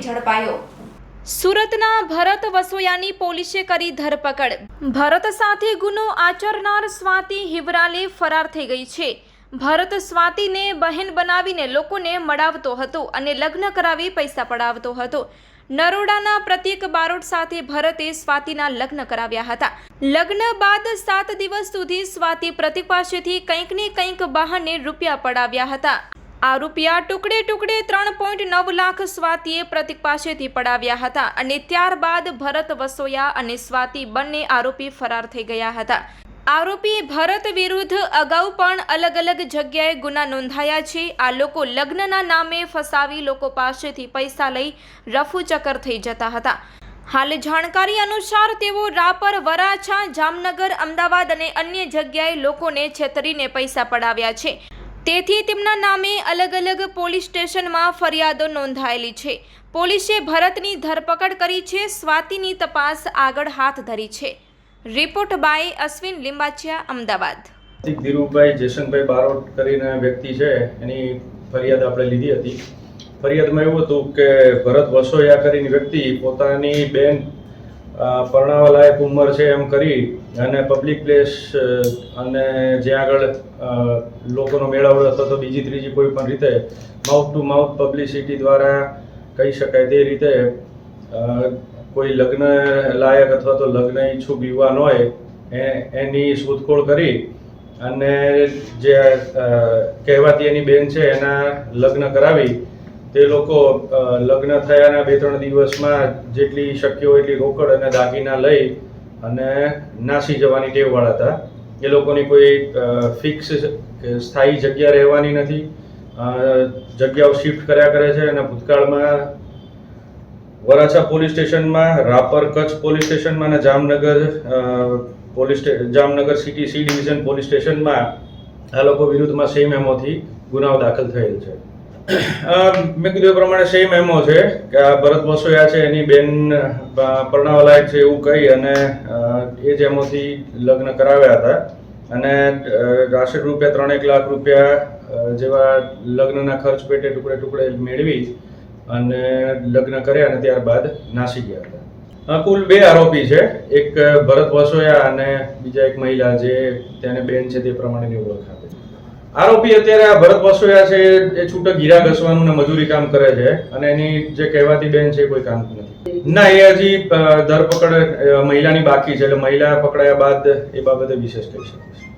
ઝડપાયો. સુરતના ભરત વસોયાની પોલીસે કરી ધરપકડ. ભરત સાથે ગુનો આચરનાર સ્વાતિ હિવરાલે ફરાર થઈ ગઈ છે. ભરત સ્વાતિને બહેન બનાવીને લોકોને મળાવતો હતો અને લગ્ન કરાવી પૈસા પડાવતો હતો. નરોડાના પ્રત્યેક બારોટ સાથે ભરતે સ્વાતિના લગ્ન કરાવ્યા હતા. લગ્ન બાદ સાત દિવસ સુધી સ્વાતિ પ્રતિક પાસેથી કંઈક કંઈક બહાને રૂપિયા પડાવ્યા હતા. આ રૂપિયા ટુકડે ટુકડે ત્રણ પોઈન્ટ નવ લાખ સ્વાતિએ પ્રતિક પાસેથી પડાવ્યા હતા અને ત્યારબાદ ભરત વસોયા અને સ્વાતિ બંને આરોપી ફરાર થઈ ગયા હતા. આરોપી ભરત વિરુદ્ધ અગાઉ પણ અલગ અલગ જગ્યાએ ગુના નોંધાયા છે. આ લોકો લગ્નના નામે ફસાવી લોકો પાસેથી પૈસા લઈ રફુચક્કર થઈ જતા હતા. હાલ જાણકારી અનુસાર તેઓ રાપર, વરાછા, જામનગર, અમદાવાદ અને અન્ય જગ્યાએ લોકોને છેતરીને પૈસા પડાવ્યા છે. તેથી તેમના નામે અલગ અલગ પોલીસ સ્ટેશનમાં ફરિયાદો નોંધાયેલી છે. પોલીસે ભરતની ધરપકડ કરી છે, સ્વાતિની તપાસ આગળ હાથ ધરી છે. Report by Ashwin Limbachiya, Ahmedabad. Dhirubhai Jayshankbhai Barot કરીને વ્યક્તિ છે, એની ફરિયાદ આપણે લીધી હતી. ફરિયાદમાં એવું હતું કે ભરત વસોયા કરીને વ્યક્તિ પોતાની બેન પરણાવા લાયક ઉંમર છે એમ કરી અને પબ્લિક પ્લેસ અને જ્યાં આગળ લોકોનો મેળાવડો અથવા તો બીજી, ત્રીજી કોઈ પણ રીતે માઉથ ટુ માઉથ પબ્લિસિટી દ્વારા કહી શકાય તે રીતે કોઈ લગ્ન લાયક અથવા તો લગ્ન ઈચ્છુક યુવાન હોય, એ, એની શોધખોળ કરી અને જે કહેવાતી એની બેન છે એના લગ્ન કરાવી તે લોકો લગ્ન થયાના બે ત્રણ દિવસમાં જેટલી શક્ય હોય એટલી રોકડ અને દાગીના લઈ અને નાસી જવાની ટેવવાળા હતા. એ લોકોની કોઈ ફિક્સ સ્થાયી જગ્યા રહેવાની નથી. જગ્યાઓ શિફ્ટ કર્યા કરે છે અને ભૂતકાળમાં વરાછા પોલીસ સ્ટેશનમાં, રાપર કચ્છ પોલીસ સ્ટેશનમાં અને Jamnagar police Jamnagar city C division police સ્ટેશનમાં આ લોકો વિરુદ્ધમાં સેમ એમોથી ગુનાઓ દાખલ થયેલ છે. મેં કીધું એ પ્રમાણે સેમ એમો છે કે આ ભરત વસોયા છે એની બેન અ, પરણાવા છે એવું કહી અને એ જ એમોથી લગ્ન કરાવ્યા હતા. અને અ, રાશિ રૂપિયા ત્રણેક લાખ રૂપિયા જેવા લગ્નના ખર્ચ પેટે ટુકડે ટુકડે મેળવી અને લગ્ન કર્યા અને ત્યારબાદ નાસી ગયા હતા. કુલ બે આરોપી છે. એક ભરત વસોયા અને બીજા એક મહિલા જે તેને બેન છે તે પ્રમાણેની ઓળખ આપે છે. આરોપી અત્યારે આ ભરત વસોયા છે, એ છૂટક ગીરા ઘસવાનું ને મજૂરી કામ કરે છે અને એની જે કહેવાતી બેન છે કોઈ કામ નથી. ના, એ હજી ધરપકડ મહિલાની બાકી છે, એટલે મહિલા પકડાયા બાદ એ બાબતે વિશેષ કહી શકીશ